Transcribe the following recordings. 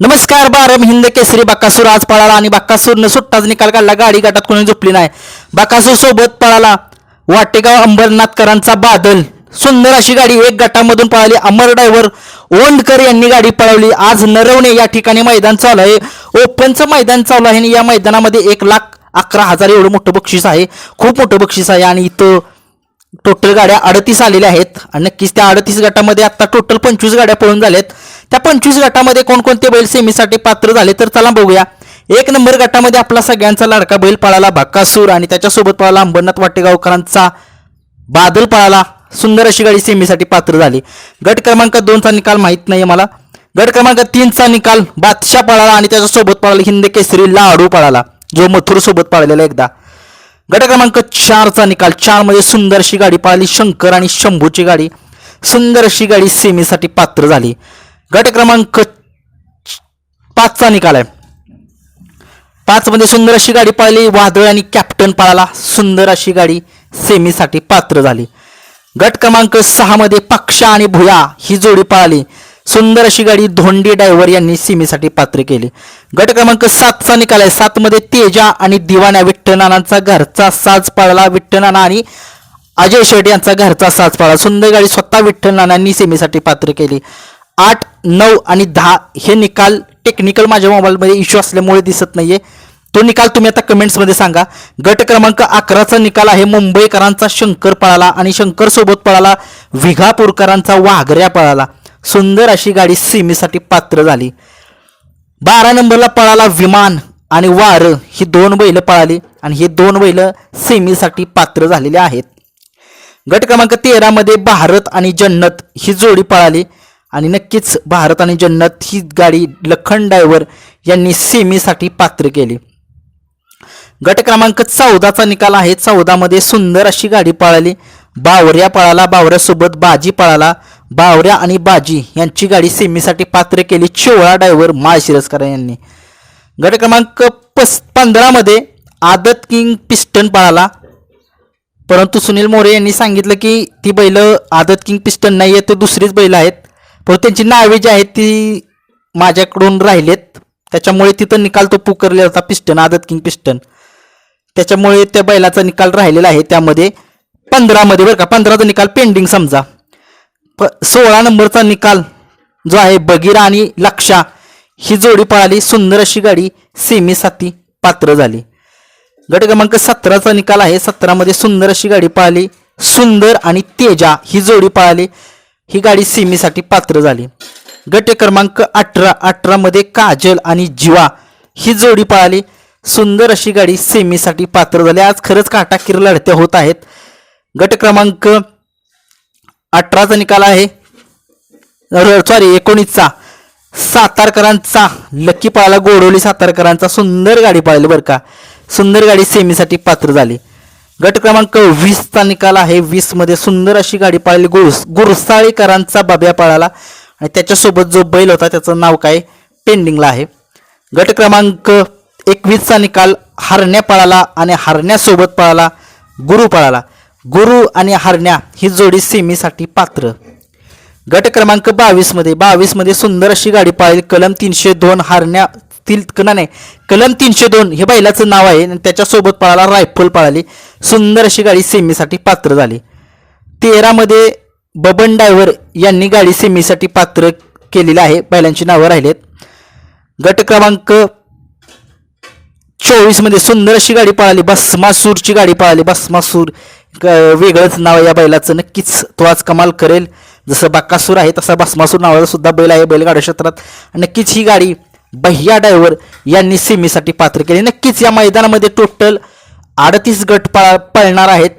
नमस्कार बारम हिंद केसरी बाकासूर आज पळाला आणि बाकासूरनं सुट्टाच निकाल काढला. गाडी गटात कोणी झोपली नाही. बाकासूर सोबत पळाला वाटेगाव अंबरनाथकरांचा बादल. सुंदर अशी गाडी एक गटामधून पळाली. अमर ड्रायव्हर ओंडकर यांनी गाडी पळवली. आज नरवणे या ठिकाणी मैदान चालू आहे. ओपनचं मैदान चालू आहे आणि या मैदानामध्ये एक लाख अकरा हजार एवढं मोठं बक्षीस आहे. खूप मोठं बक्षीस आहे आणि इथं टोटल गाड्या अडतीस आलेल्या आहेत. आणि नक्कीच त्या अडतीस गटामध्ये आता टोटल पंचवीस गाड्या पळून झाल्यात. त्या पंचवीस गटामध्ये कोणकोणते बैल सेमीसाठी पात्र झाले तर चला बघूया. एक नंबर गटामध्ये आपला सगळ्यांचा लाडका बैल पळाला भाकासूर आणि त्याच्यासोबत पळाला अंबरनाथ वाटेगावकरांचा बादल पळाला. सुंदर अशी गाडी सेमीसाठी पात्र झाली. गट क्रमांक दोनचा निकाल माहीत नाही मला. गट क्रमांक तीनचा निकाल बादशाह पळाला आणि त्याच्यासोबत पळाला हिंद केसरी लाडू पळाला. जो मथुर सोबत पळालेला एकदा. गट क्रमांक चारचा निकाल. चारमध्ये सुंदर अशी गाडी पळाली शंकर आणि शंभूची गाडी. सुंदर अशी गाडी सेमीसाठी पात्र झाली. गट क्रमांक पाचचा निकाल आहे. पाचमध्ये सुंदर अशी गाडी पळाली वादळ आणि कॅप्टन पळाला. सुंदर अशी गाडी सेमीसाठी पात्र झाली. गट क्रमांक सहामध्ये पक्षा आणि भुया ही जोडी पळाली. सुंदर अशी गाडी धोंडी डायव्हर यांनी सीमेसाठी पात्र केली. गट क्रमांक सातचा निकाल आहे. सात मध्ये तेजा आणि दिवाण्या विठ्ठनानांचा घरचा साज पळाला. विठ्ठनाना आणि अजय शेट यांचा घरचा साज पळाला. सुंदर गाडी स्वतः विठ्ठलनानांनी सीमेसाठी पात्र केली. आठ नऊ आणि दहा हे निकाल टेक्निकल माझ्या मोबाईलमध्ये इश्यू असल्यामुळे दिसत नाहीये. तो निकाल तुम्ही आता कमेंट्समध्ये सांगा. गट क्रमांक अकराचा निकाल आहे. मुंबईकरांचा शंकर पळाला आणि शंकर सोबत पळाला. विघापूरकरांचा वाघऱ्या पळाला. सुंदर अशी गाडी सीमेसाठी पात्र झाली. बारा नंबरला पळाला विमान आणि वार. ही दोन बैल पळाली आणि हे दोन बैल सेमीसाठी पात्र झालेले आहेत. गट क्रमांक तेरामध्ये भारत आणि जन्नत ही जोडी पळाली आणि नक्कीच भारत आणि जन्नत ही गाडी लखन डायव्हर यांनी सेमीसाठी पात्र केली. गट क्रमांक चौदाचा निकाल आहे. चौदामध्ये सुंदर अशी गाडी पळाली. बावऱ्या पळाला बावऱ्यासोबत बाजी पळाला. बावऱ्या आणि बाजी यांची गाडी सेमीसाठी पात्र केली. चिवळा डायव्हर माळशिरसकर यांनी. गट क्रमांक पस पंधरामध्ये आदत किंग पिस्टन पळाला. परंतु सुनील मोरे यांनी सांगितलं की ती बैल आदत किंग पिस्टन नाही आहेत ते दुसरीच बैल आहेत. परंतु त्यांची नावे जी आहेत ती माझ्याकडून राहिलेत. त्याच्यामुळे तिथं निकाल तो पुकारलेला होता पिस्टन आदत किंग पिस्टन. त्याच्यामुळे त्या बैलाचा निकाल राहिलेला आहे त्यामध्ये. पंधरामध्ये बरं का पंधराचा निकाल पेंडिंग समजा. सोळा नंबरचा निकाल जो आहे बगीरा आणि लक्षा ही जोडी पळाली. सुंदर अशी गाडी सेमीसाठी पात्र झाली. गट क्रमांक सतराचा निकाल आहे. सतरामध्ये सुंदर अशी गाडी पळाली. सुंदर आणि तेजा ही जोडी पळाली. ही गाडी सेमीसाठी पात्र झाली. गट क्रमांक अठरा अठरामध्ये काजल आणि जिवा ही जोडी पळाली. सुंदर अशी गाडी सेमीसाठी पात्र झाली. आज खरंच काटाकीर लढत्या होत आहेत. गट क्रमांक अठराचा निकाल आहे. सॉरी एकोणीसचा. सातारकरांचा. लक्की पळाला गोडवली सातारकरांचा. सुंदर गाडी पळाली बरं का. सुंदर गाडी सेमीसाठी पात्र झाली. गट क्रमांक वीसचा निकाल आहे. वीसमध्ये सुंदर अशी गाडी पळाली. गुरुस गुरसाळीकरांचा बाब्या पळाला. आणि त्याच्यासोबत जो बैल होता त्याचं नाव काय? पेंडिंगला आहे. गट क्रमांक एकवीसचा निकाल. हरण्या पळाला आणि हरण्यासोबत पळाला. गुरु पळाला. गुरु आणि हरण्या ही जोडी सेमीसाठी पात्र. गट क्रमांक बावीसमध्ये बावीसमध्ये सुंदर अशी गाडी पळाली. कलम तीनशे दोन हरण्या तील नाही कलम तीनशे दोन हे बैलाचं नाव आहे आणि त्याच्यासोबत पळाला रायफल पळाली. सुंदर अशी गाडी सेमीसाठी पात्र झाली. तेरामध्ये बबन डायव्हर यांनी गाडी सेमीसाठी पात्र केलेली आहे. बैलांची नावं राहिलेत. गट क्रमांक चोवीसमध्ये सुंदर अशी गाडी पळाली. भस्मासूरची गाडी पळाली. भस्मासूर वेगळंच नाव या बैलाचं. नक्कीच तो आज कमाल करेल. जसं बाकासूर आहे तसा भस्मासूर नावाचा सुद्धा बैल आहे बैलगाड्या क्षेत्रात. नक्कीच ही गाडी भैया डायव्हर यांनी सेमीसाठी पात्र केली. नक्कीच या मैदानामध्ये टोटल अडतीस गट पा पळणार आहेत.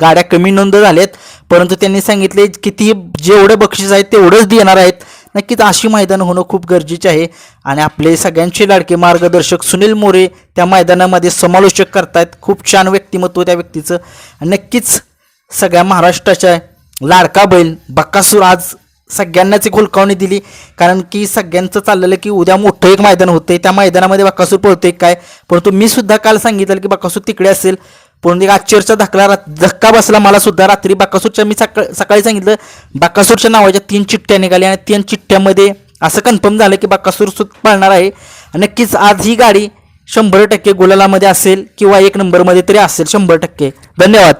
गाड्या कमी नोंद झाल्यात. परंतु त्यांनी सांगितले किती जेवढं बक्षीस आहे तेवढंच देणार आहेत. नक्कीच अशी मैदानं होणं खूप गरजेचे आहे. आणि आपले सगळ्यांचे लाडके मार्गदर्शक सुनील मोरे त्या मैदानामध्ये समालोचक करतायत. खूप छान व्यक्तिमत्व त्या व्यक्तीचं. आणि नक्कीच सगळ्या महाराष्ट्राच्या लाडका बैल बक्कासूर आज सगळ्यांनाच एक हुलकावणी दिली. कारण की सगळ्यांचं चाललेलं की उद्या मोठं एक मैदान होतंय. त्या मैदानामध्ये बक्कासूर पळतोय काय? परंतु मी सुद्धा काल सांगितलं की बक्कासूर तिकडे असेल. पण एक आश्चर्यचा धक्का धक्का बसला. मला सुद्धा रात्री बाकासूरच्या मी सकाळ सकाळी सांगितलं बाकासूरच्या नावाच्या तीन चिठ्ठ्या निघाल्या आणि तीन चिठ्ठ्यामध्ये असं कन्फर्म झालं की बाकासूर सुद्धा पाळणार आहे. नक्कीच आज ही गाडी शंभर टक्के गुलालामध्ये असेल किंवा एक नंबरमध्ये तरी असेल शंभर टक्के. धन्यवाद.